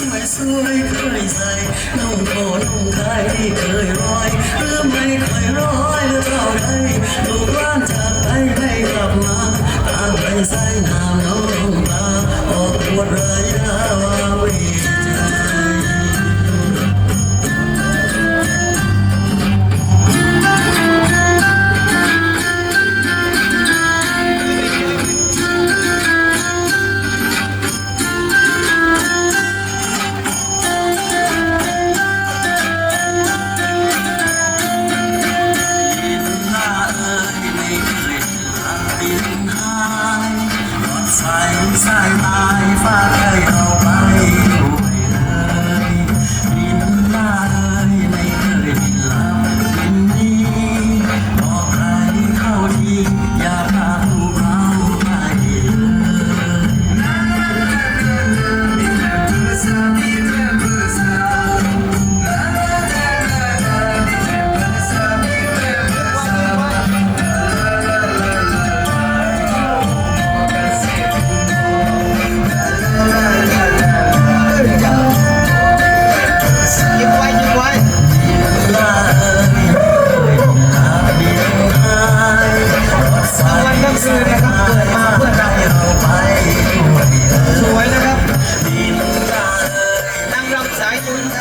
สายสวยเคยใส่น้องโคน้องคข่เคยร้อยหรือไม่เคยร้อยหรือเปล่าใด sai tai pha thầy Yeah.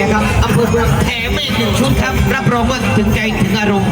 นะครับอำเภอเมืองแถมอีกหนึ่งชุดครับ รับรองว่าถึงใจถึงอารมณ์